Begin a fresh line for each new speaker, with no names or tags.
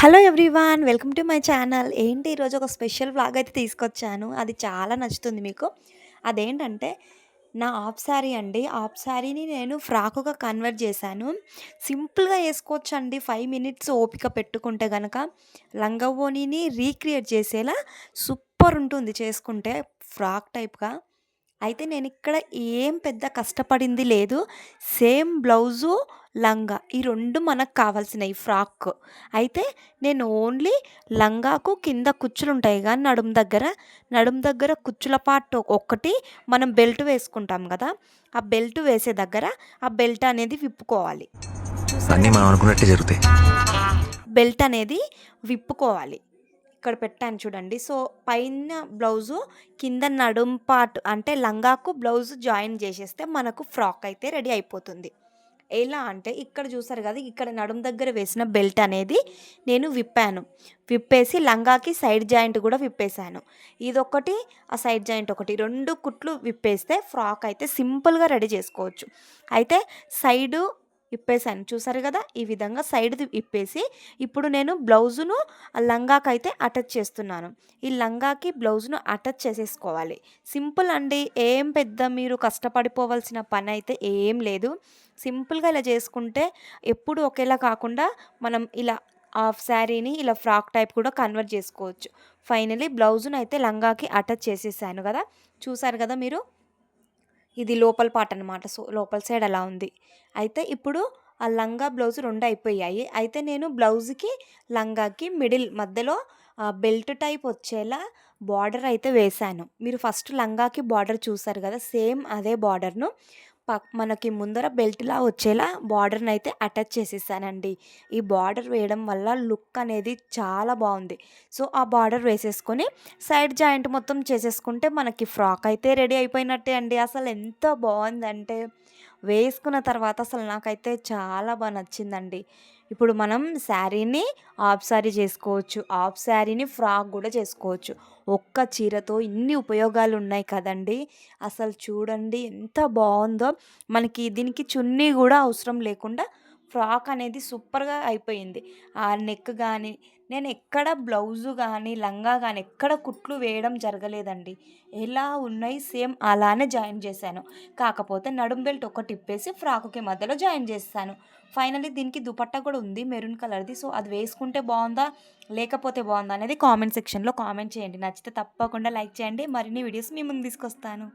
Hello everyone welcome to my channel. ఏంటి ఈరోజు ఒక స్పెషల్ వ్లాగ్ అయితే తీసుకొచ్చాను. అది చాలా నచ్చుతుంది మీకు. అదేంటంటే నా ఆఫ్ శారీ అండి. ఆఫ్ శారీని నేను ఫ్రాకుగా కన్వర్ట్ చేశాను. సింపుల్గా వేసుకోవచ్చు అండి ఫైవ్ మినిట్స్ ఓపిక పెట్టుకుంటే కనుక లంగవోణిని రీక్రియేట్ చేసేలా సూపర్ ఉంటుంది చేసుకుంటే ఫ్రాక్ టైప్గా. అయితే నేను ఇక్కడ ఏం పెద్ద కష్టపడింది లేదు. సేమ్ బ్లౌజు లంగా ఈ రెండు మనకు కావాల్సినవి ఫ్రాక్. అయితే నేను ఓన్లీ లంగాకు కింద కుచ్చులు ఉంటాయి కానీ నడుము దగ్గర. నడుము దగ్గర కుచ్చుల పార్ట్ ఒక్కటి మనం బెల్ట్ వేసుకుంటాం కదా. ఆ బెల్ట్ వేసే దగ్గర ఆ బెల్ట్ అనేది విప్పుకోవాలి.
అన్నీ మనం అనుకున్నట్టే జరుగుతాయి.
బెల్ట్ అనేది విప్పుకోవాలి. ఇక్కడ పెట్టాను చూడండి. సో పైన బ్లౌజు కింద నడుం పార్ట్ అంటే లంగాకు బ్లౌజ్ జాయిన్ చేసేస్తే మనకు ఫ్రాక్ అయితే రెడీ అయిపోతుంది. ఎలా అంటే ఇక్కడ చూసారు కదా ఇక్కడ నడుం దగ్గర వేసిన బెల్ట్ అనేది నేను విప్పాను. విప్పేసి లంగాకి సైడ్ జాయింట్ కూడా విప్పేశాను. ఇదొకటి ఆ సైడ్ జాయింట్ ఒకటి. రెండు కుట్లు విప్పేస్తే ఫ్రాక్ అయితే సింపుల్గా రెడీ చేసుకోవచ్చు. అయితే సైడు ఇప్పేసాను చూసారు కదా ఈ విధంగా సైడ్ది ఇప్పేసి ఇప్పుడు నేను బ్లౌజును ఆ లంగాకి అయితే అటాచ్ చేస్తున్నాను. ఈ లంగాకి బ్లౌజ్ను అటాచ్ చేసేసుకోవాలి. సింపుల్ అండి ఏం పెద్ద మీరు కష్టపడిపోవాల్సిన పని అయితే ఏం లేదు. సింపుల్గా ఇలా చేసుకుంటే ఎప్పుడు ఒకేలా కాకుండా మనం ఇలా హాఫ్ శారీని ఇలా ఫ్రాక్ టైప్ కూడా కన్వర్ట్ చేసుకోవచ్చు. ఫైనలీ బ్లౌజును అయితే లంగాకి అటాచ్ చేసేసాను కదా. చూసారు కదా మీరు? ఇది లోపల పాట అనమాట సో లోపల సైడ్ అలా ఉంది. అయితే ఇప్పుడు ఆ లంగా బ్లౌజ్ రెండు అయిపోయాయి. అయితే నేను బ్లౌజ్కి లంగాకి మిడిల్ మధ్యలో బెల్ట్ టైప్ వచ్చేలా బార్డర్ అయితే వేశాను. మీరు ఫస్ట్ లంగాకి బార్డర్ చూసారు కదా సేమ్ అదే బార్డర్ను. మనకి ముందర బెల్ట్లా వచ్చేలా బార్డర్ని అయితే అటాచ్ చేసేసానండి. ఈ బార్డర్ వేయడం వల్ల లుక్ అనేది చాలా బాగుంది. సో ఆ బార్డర్ వేసేసుకొని సైడ్ జాయింట్ మొత్తం చేసేసుకుంటే మనకి ఫ్రాక్ అయితే రెడీ అయిపోయినట్టే అండి. అసలు ఎంత బాగుందంటే వేసుకున్న తర్వాత అసలు నాకైతే చాలా బాగా నచ్చిందండి. ఇప్పుడు మనం శారీని ఆఫ్ శారీ చేసుకోవచ్చు ఆఫ్ శారీని ఫ్రాక్ కూడా చేసుకోవచ్చు. ఒక్క చీరతో ఇన్ని ఉపయోగాలు ఉన్నాయి కదండి. అసలు చూడండి ఎంత బాగుందో. మనకి దీనికి చున్నీ కూడా అవసరం లేకుండా ఫ్రాక్ అనేది సూపర్గా అయిపోయింది. ఆ నెక్ కానీ నేను ఎక్కడ బ్లౌజు కానీ లంగా కానీ ఎక్కడ కుట్లు వేయడం జరగలేదండి. ఎలా ఉన్నాయి సేమ్ అలానే జాయిన్ చేశాను. కాకపోతే నడుం బెల్ట్ ఒకటి ఇప్పేసి ఫ్రాకుకి మధ్యలో జాయిన్ చేస్తాను. ఫైనలీ దీనికి దుపట్టా కూడా ఉంది మెరూన్ కలర్ది. సో అది వేసుకుంటే బాగుందా లేకపోతే బాగుందా అనేది కామెంట్ సెక్షన్లో కామెంట్ చేయండి. నచ్చితే తప్పకుండా లైక్ చేయండి. మరిన్ని వీడియోస్ మీ ముందు తీసుకొస్తాను.